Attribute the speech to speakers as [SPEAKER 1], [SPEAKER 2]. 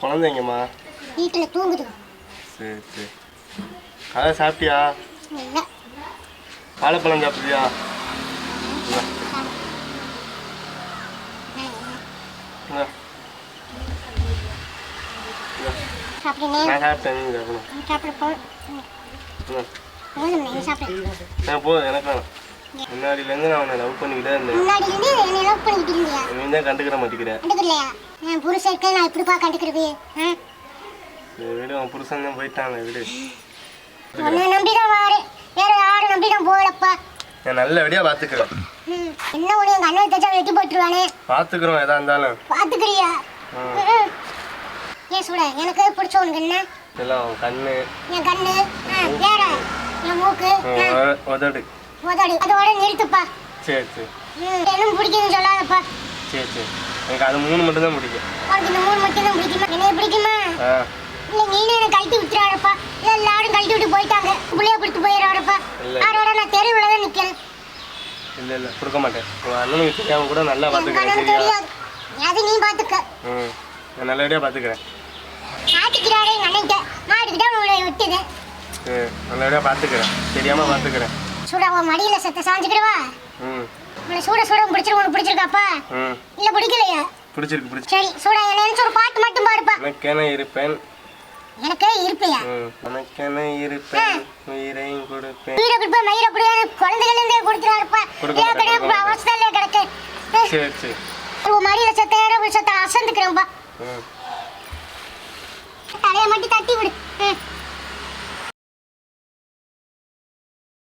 [SPEAKER 1] குழந்தைங்கம்மா.
[SPEAKER 2] வீட்டில் தூங்குது.
[SPEAKER 1] சரி சரி. கதை சாப்பிட்டியா? வாழைப்பழம் சாப்பிட்டியா? நான் சாப்பிட்டேன் நீ சாப்பிடணும்
[SPEAKER 2] சாப்பிட போதும்
[SPEAKER 1] எனக்கு வேணாம். முன்னாடியிலேருந்து நான் உன்னை லவ் பண்ணிக்கிட்டே இருந்தேன்.
[SPEAKER 2] முன்னாடிலேருந்து என்னை லவ் பண்ணிக்கிட்டு இருந்தியா?
[SPEAKER 1] நீ தான் கண்டுக்கிற மாட்டேங்கிற
[SPEAKER 2] கண்டுக்கலையா? என் புருஷன் இருக்க நான் இப்படிப்பா கண்டுக்கிறது. ஆ?
[SPEAKER 1] வீடு உன் புருஷன் தான் போயிட்டான் வீடு.
[SPEAKER 2] உன்னை நம்பி தான் வாரு. வேற யாரும் நம்பி தான் போகலப்பா.
[SPEAKER 1] நான் நல்லபடியாக பார்த்துக்கிறேன்.
[SPEAKER 2] ம், என்ன ஒன்று எங்கள் அண்ணன் தச்சா வெட்டி போட்டுருவானே?
[SPEAKER 1] பார்த்துக்குறோம் எதா இருந்தாலும். ம்.
[SPEAKER 2] ஏன் சுட எனக்கு பிடிச்ச உனக்கு என்ன?
[SPEAKER 1] எல்லாம் கண்ணு.
[SPEAKER 2] என் கண்ணு. வேற. என் மூக்கு.
[SPEAKER 1] உதடு.
[SPEAKER 2] உதடு அதோட நிறுத்துப்பா.
[SPEAKER 1] சரி சரி.
[SPEAKER 2] எனக்கு பிடிக்குதுன்னு சொல்லாதப்பா.
[SPEAKER 1] சரி சரி. எனக்கு அது மூணு மட்டும் தான் பிடிக்கும்.
[SPEAKER 2] உனக்கு இந்த மூணு மட்டும் தான் பிடிக்குமா? என்னைய பிடிக்குமா? இல்ல நீனே என்ன கழட்டி விட்டுறாடப்பா இல்ல எல்லாரும் கழட்டி விட்டு போயிட்டாங்க. புள்ளைய கொடுத்து போயிடாடப்பா. யாரோட நான் தெருவில் தான் நிக்கிறேன்
[SPEAKER 1] இல்லை இல்லை. கொடுக்க மாட்டேன். உன் அண்ணனுக்கு தெரியாம கூட நல்லா
[SPEAKER 2] எனக்கு
[SPEAKER 1] பார்த்துக்கிறேன்
[SPEAKER 2] தெரியாது. அது நீ பாத்துக்க.
[SPEAKER 1] ம். நான் நல்லபடியாக பார்த்துக்கிறேன்.
[SPEAKER 2] மாட்டிக்கிறாடே எங்க அண்ணன்ட்ட. மாட்டிக்கிட்டா உங்களை விட்டுது.
[SPEAKER 1] நல்லபடியாக பார்த்துக்கிறேன். தெரியாமல் பார்த்துக்கிறேன்.
[SPEAKER 2] சூடா உன் மடியில செத்த சாஞ்சுக்கிடுவா? உன்னை சூட சூட பிடிச்சிரு உனக்கு பிடிச்சிருக்காப்பா? இல்ல பிடிக்கலையா?
[SPEAKER 1] பிடிச்சிருக்கு பிடிச்சி
[SPEAKER 2] சரி சூடா என்ன ஒரு பாட்டு மட்டும் பாடுப்பா.
[SPEAKER 1] எனக்கென இருப்பேன்?
[SPEAKER 2] எனக்கே இருப்பையா?
[SPEAKER 1] உனக்கென இருப்பேன்? உயிரையும் கொடுப்பேன்.
[SPEAKER 2] வீட கொடுப்பா மயிர குழந்தைகள் இருந்தே கொடுத்துறாருப்பா
[SPEAKER 1] கொடுக்க
[SPEAKER 2] இல்லையா
[SPEAKER 1] மாட்டேன்,
[SPEAKER 2] கிடையாது
[SPEAKER 1] கொடுக்க
[SPEAKER 2] அவஸ்தையில கிடக்கு?
[SPEAKER 1] சரி சரி.
[SPEAKER 2] உன் மடியில செத்த ஏற செத்த தலையை மட்டும் தட்டி விடு.